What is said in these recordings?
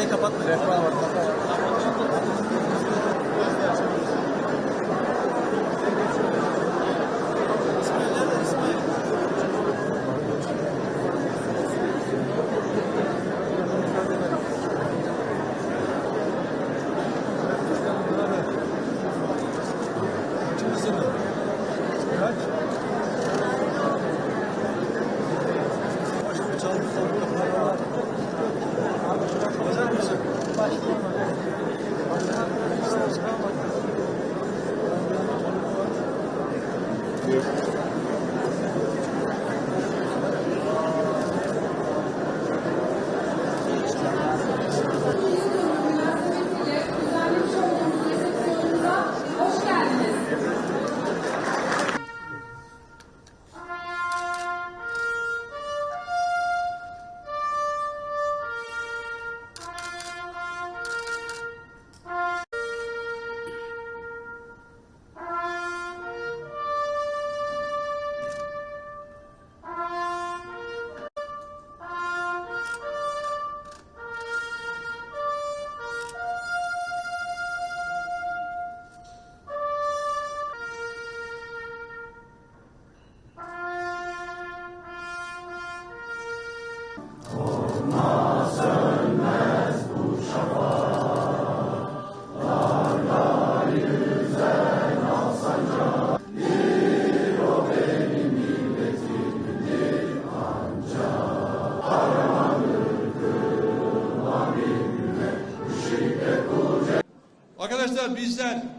Orayı kapatma. Refah var. Düzenlemiş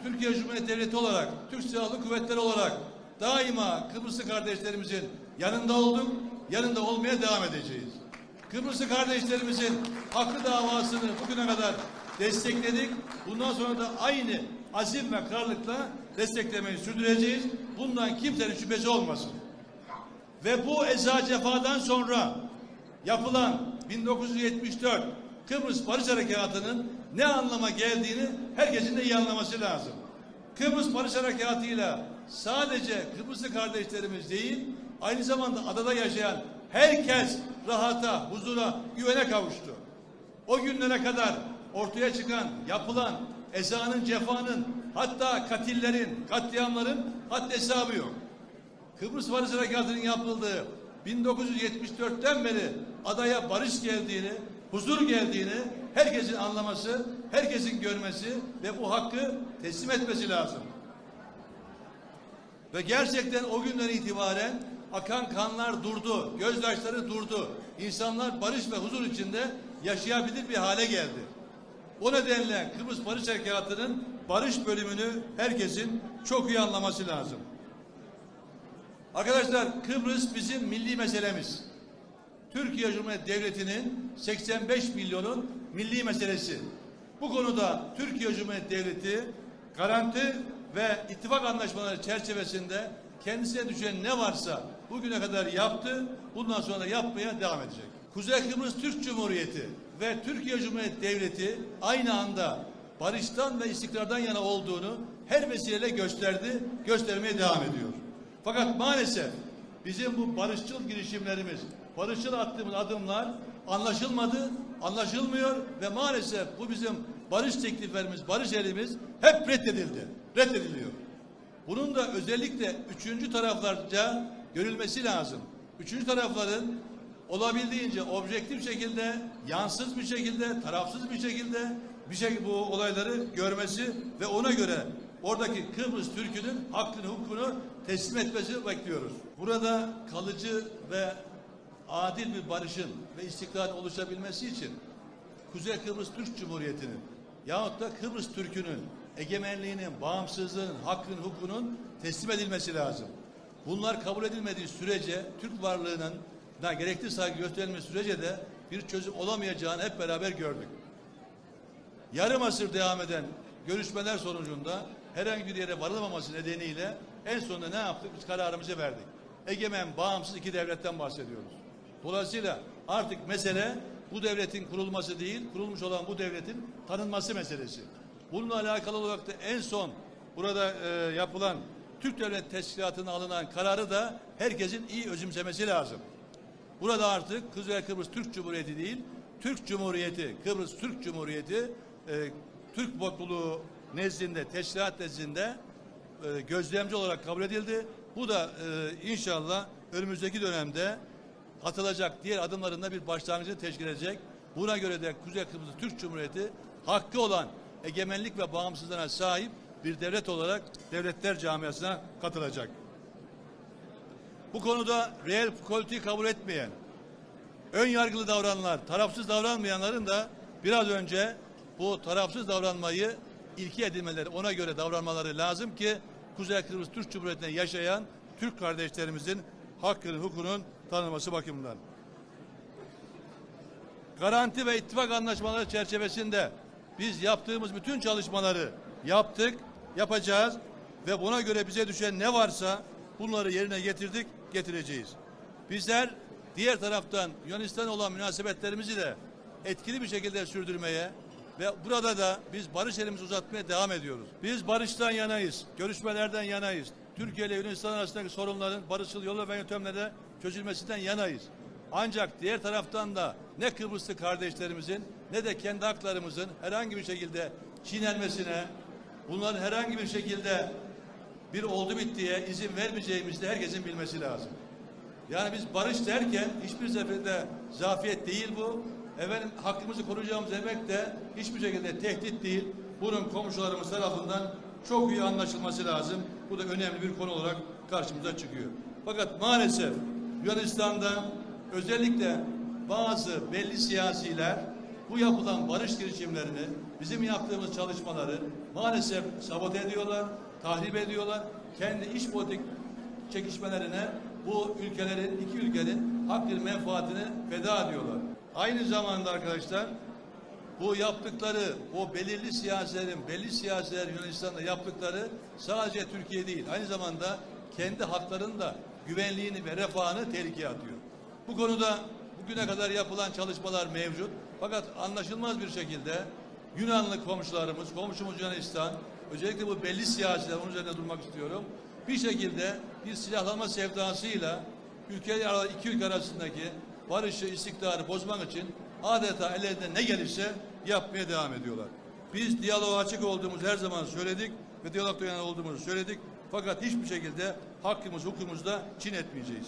Türkiye Cumhuriyeti Devleti olarak, Türk Silahlı Kuvvetleri olarak daima Kıbrıslı kardeşlerimizin yanında olduk, yanında olmaya devam edeceğiz. Kıbrıslı kardeşlerimizin hakkı davasını bugüne kadar destekledik. Bundan sonra da aynı azim ve kararlılıkla desteklemeyi sürdüreceğiz. Bundan kimsenin şüphesi olmasın. Ve bu eza cefadan sonra yapılan 1974 Kıbrıs Barış Harekatı'nın ne anlama geldiğini herkesin de iyi anlaması lazım. Kıbrıs Barış Harekatı'yla sadece Kıbrıslı kardeşlerimiz değil, aynı zamanda adada yaşayan herkes rahata, huzura, güvene kavuştu. O günlere kadar ortaya çıkan, yapılan ezanın, cefanın, hatta katillerin, katliamların haddi hesabı yok. Kıbrıs Barış Harekatı'nın yapıldığı 1974'ten beri adaya barış geldiğini, huzur geldiğini herkesin anlaması, herkesin görmesi ve bu hakkı teslim etmesi lazım. Ve gerçekten o günden itibaren akan kanlar durdu, gözyaşları durdu. İnsanlar barış ve huzur içinde yaşayabilir bir hale geldi. O nedenle Kıbrıs Barış Harekatı'nın barış bölümünü herkesin çok iyi anlaması lazım. Arkadaşlar Kıbrıs bizim milli meselemiz. Türkiye Cumhuriyeti Devleti'nin 85 milyonun milli meselesi. Bu konuda Türkiye Cumhuriyeti Devleti garanti ve ittifak anlaşmaları çerçevesinde kendisine düşen ne varsa bugüne kadar yaptı, bundan sonra yapmaya devam edecek. Kuzey Kıbrıs Türk Cumhuriyeti ve Türkiye Cumhuriyeti Devleti aynı anda barıştan ve istikrardan yana olduğunu her vesileyle gösterdi, göstermeye devam ediyor. Fakat maalesef bizim bu barışçıl girişimlerimiz, barışçıl attığımız adımlar anlaşılmadı, anlaşılmıyor ve maalesef bu bizim barış tekliflerimiz, barış elimiz hep reddedildi, reddediliyor. Bunun da özellikle üçüncü taraflarca görülmesi lazım. Üçüncü tarafların olabildiğince objektif şekilde, yansız bir şekilde, tarafsız bir şekilde bir şey bu olayları görmesi ve ona göre oradaki Kıbrıs Türk'ünün hakkını, hukukunu teslim etmesi bekliyoruz. Burada kalıcı ve adil bir barışın ve istikrarın oluşabilmesi için Kuzey Kıbrıs Türk Cumhuriyeti'nin yahut da Kıbrıs Türk'ünün egemenliğinin, bağımsızlığının, hakkın, hukukunun teslim edilmesi lazım. Bunlar kabul edilmediği sürece Türk varlığının da gerekli saygı gösterilmesi sürece de bir çözüm olamayacağını hep beraber gördük. Yarım asır devam eden görüşmeler sonucunda herhangi bir yere varılamaması nedeniyle en sonunda ne yaptık? Biz kararımızı verdik. Egemen, bağımsız iki devletten bahsediyoruz. Dolayısıyla artık mesele bu devletin kurulması değil, kurulmuş olan bu devletin tanınması meselesi. Bununla alakalı olarak da en son burada e, yapılan Türk Devlet Teşkilatı'na alınan kararı da herkesin iyi özümsemesi lazım. Burada artık Kuzey Kıbrıs Türk Cumhuriyeti değil, Türk Cumhuriyeti, Kıbrıs Türk Cumhuriyeti e, Türk topluluğu nezdinde, teşkilat nezdinde e, gözlemci olarak kabul edildi. Bu da e, inşallah önümüzdeki dönemde atılacak diğer adımlarında bir başlangıcı teşkil edecek. Buna göre de Kuzey Kıbrıs Türk Cumhuriyeti hakkı olan egemenlik ve bağımsızlığına sahip bir devlet olarak devletler camiasına katılacak. Bu konuda reel politiği kabul etmeyen, ön yargılı davrananlar, tarafsız davranmayanların da biraz önce bu tarafsız davranmayı ilki edinmeleri, ona göre davranmaları lazım ki Kuzey Kıbrıs Türk Cumhuriyeti'nde yaşayan Türk kardeşlerimizin hakkının, hukukunun tanınması bakımından. Garanti ve ittifak anlaşmaları çerçevesinde biz yaptığımız bütün çalışmaları yaptık, yapacağız ve buna göre bize düşen ne varsa bunları yerine getirdik, getireceğiz. Bizler diğer taraftan Yunanistan olan münasebetlerimizi de etkili bir şekilde sürdürmeye ve burada da biz barış elimizi uzatmaya devam ediyoruz. Biz barıştan yanayız, görüşmelerden yanayız. Türkiye ile Yunanistan arasındaki sorunların barışçıl yolu ve yöntemlerde çözülmesinden yanayız. Ancak diğer taraftan da ne Kıbrıslı kardeşlerimizin ne de kendi haklarımızın herhangi bir şekilde çiğnenmesine, bunların herhangi bir şekilde bir oldu bittiye izin vermeyeceğimizi herkesin bilmesi lazım. Yani biz barış derken hiçbir seferde zafiyet değil bu. Efendim hakkımızı koruyacağımız demek de hiçbir şekilde tehdit değil. Bunun komşularımız tarafından çok iyi anlaşılması lazım. Bu da önemli bir konu olarak karşımıza çıkıyor. Fakat maalesef Yunanistan'da özellikle bazı belli siyasiler bu yapılan barış girişimlerini, bizim yaptığımız çalışmaları maalesef sabote ediyorlar, tahrip ediyorlar. Kendi iç politik çekişmelerine bu ülkelerin, iki ülkenin hakkını menfaatini feda ediyorlar. Aynı zamanda arkadaşlar bu yaptıkları, o belirli siyasilerin, belli siyasiler Yunanistan'da yaptıkları sadece Türkiye değil, aynı zamanda kendi haklarının da güvenliğini ve refahını tehlikeye atıyor. Bu konuda bugüne kadar yapılan çalışmalar mevcut. Fakat anlaşılmaz bir şekilde Yunanlı komşularımız, komşumuz Yunanistan, özellikle bu belli siyasiler, onun üzerine durmak istiyorum. Bir şekilde bir silahlanma sevdasıyla ülke iki ülke arasındaki barışı, istikrarı bozmak için adeta ellerinde ne gelirse yapmaya devam ediyorlar. Biz diyaloğa açık olduğumuzu her zaman söyledik ve diyalogda yana olduğumuzu söyledik. Fakat hiçbir şekilde hakkımız, hukukumuzda çin etmeyeceğiz.